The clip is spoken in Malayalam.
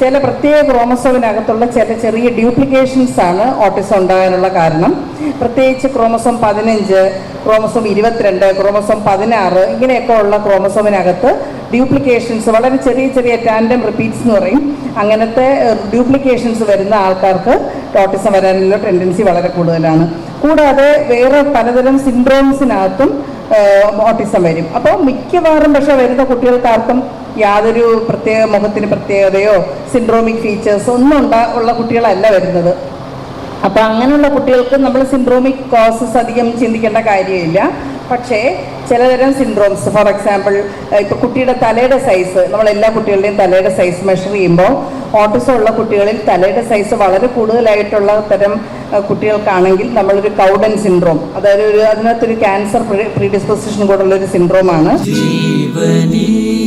ചില പ്രത്യേക ക്രോമസോമിനകത്തുള്ള ചില ചെറിയ ഡ്യൂപ്ലിക്കേഷൻസ് ആണ് ഓട്ടിസം ഉണ്ടാകാനുള്ള കാരണം. പ്രത്യേകിച്ച് ക്രോമസോം പതിനഞ്ച് ക്രോമസോം ഇരുപത്തിരണ്ട് ക്രോമസോം പതിനാറ് ഇങ്ങനെയൊക്കെ ഉള്ള ക്രോമസോമിനകത്ത് ഡ്യൂപ്ലിക്കേഷൻസ് വളരെ ചെറിയ ചെറിയ ടാൻഡം റിപ്പീറ്റ്സ് എന്ന് പറയും. അങ്ങനത്തെ ഡ്യൂപ്ലിക്കേഷൻസ് വരുന്ന ആൾക്കാർക്ക് ഓട്ടിസം വരാനുള്ള ടെൻഡൻസി വളരെ കൂടുതലാണ്. കൂടാതെ വേറെ പലതരം സിൻഡ്രോംസിനകത്തും ഓട്ടിസം വരും. അപ്പോൾ മിക്കവാറും പക്ഷേ വരുന്ന കുട്ടികൾക്കാർക്കും യാതൊരു പ്രത്യേക മുഖത്തിന് പ്രത്യേകതയോ സിൻഡ്രോമിക് ഫീച്ചേഴ്സ് ഒന്നും ഉണ്ടാ ഉള്ള കുട്ടികളല്ല വരുന്നത്. അപ്പം അങ്ങനെയുള്ള കുട്ടികൾക്ക് നമ്മൾ സിൻഡ്രോമിക് കോസസ് അധികം ചിന്തിക്കേണ്ട കാര്യമില്ല. പക്ഷേ ചിലതരം സിൻഡ്രോംസ് ഫോർ എക്സാമ്പിൾ ഇപ്പോൾ കുട്ടിയുടെ തലയുടെ സൈസ് നമ്മൾ എല്ലാ കുട്ടികളുടെയും തലയുടെ സൈസ് മെഷർ ചെയ്യുമ്പോൾ ഓട്ടിസം ഉള്ള കുട്ടികളിൽ തലയുടെ സൈസ് വളരെ കൂടുതലായിട്ടുള്ള തരം കുട്ടികൾക്കാണെങ്കിൽ നമ്മളൊരു കൗഡൻ സിൻഡ്രോം അതായത് ഒരു അതിനകത്തൊരു ക്യാൻസർ പ്രീഡിസ്പോസിഷൻ കൂടുള്ള ഒരു സിൻഡ്രോമാണ് ജീവനിയും